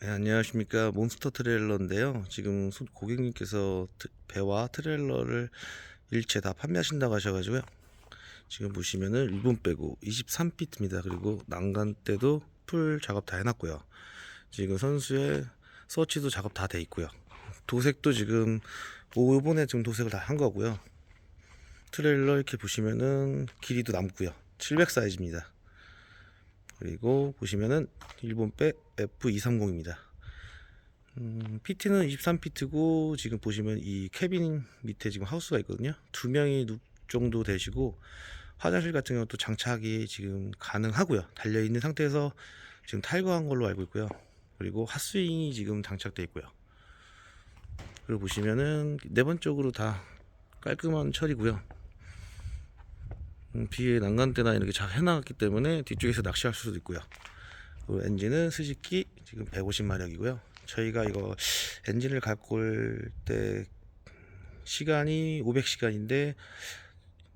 네, 안녕하십니까. 몬스터 트레일러인데요. 지금 소- 고객님께서 트- 배와 트레일러를 일체 다 판매하신다고 하셔가지고요. 지금 보시면은 1분 빼고 23피트입니다. 그리고 난간대도 풀 작업 다 해놨고요. 지금 선수의 서치도 작업 다 돼 있고요. 도색도 지금 오번에 지금 도색을 다 한 거고요. 트레일러 이렇게 보시면은 길이도 남고요. 700 사이즈입니다 그리고 보시면은 일본 배 F230입니다. 음, PT는 23피트고 지금 보시면 이 캐빈 밑에 지금 하우스가 있거든요. 두 명이 눕 정도 되시고 화장실 같은 경우도 장착이 지금 가능하고요. 달려 있는 상태에서 지금 탈거한 걸로 알고 있고요. 그리고 핫스윙이 지금 장착되어 있고요. 그리고 보시면은 네번 쪽으로 다 깔끔한 처리고요. 음, 뒤에 난간대나 이렇게 잘 해놨기 때문에 뒤쪽에서 낚시할 수도 있고요. 그리고 엔진은 스즈키 지금 150마력이고요. 저희가 이거 엔진을 갖고 올 때 시간이 500시간인데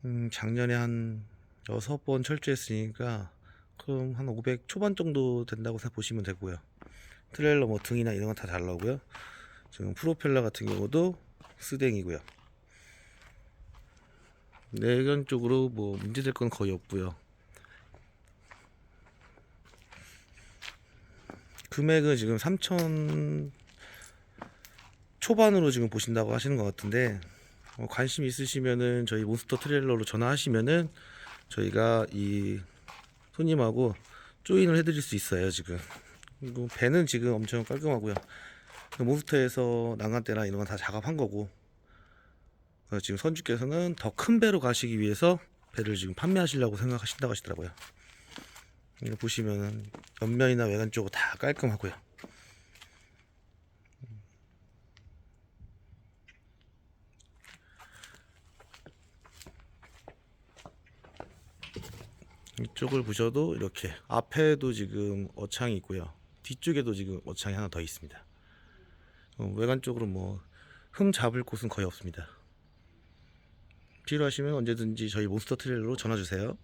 음, 작년에 한 6번 철주했으니까 그럼 한 500 초반 정도 된다고 보시면 되고요. 트레일러 뭐 등이나 이런 건다잘 나오고요. 지금 프로펠러 같은 경우도 스댕이고요. 내견 쪽으로 뭐 문제될 건 거의 없고요. 금액은 지금 3천 초반으로 지금 보신다고 하시는 것 같은데 어, 관심 있으시면은 저희 몬스터 트레일러로 전화하시면은 저희가 이 손님하고 조인을 해드릴 수 있어요 지금. 배는 지금 엄청 깔끔하고요. 그 몬스터에서 난간대나 이런 건 다 작업한 거고 그래서 지금 선주께서는 더 큰 배로 가시기 위해서 배를 지금 판매하시려고 생각하신다고 하시더라고요 이거 보시면은 옆면이나 외관 쪽은 다 깔끔하고요. 이쪽을 보셔도 이렇게 앞에도 지금 어창이 있고요. 뒤쪽에도 지금 어창이 하나 더 있습니다. 어, 외관 쪽으로 뭐 흠 잡을 곳은 거의 없습니다. 필요하시면 언제든지 저희 몬스터 트레일러로 전화 주세요.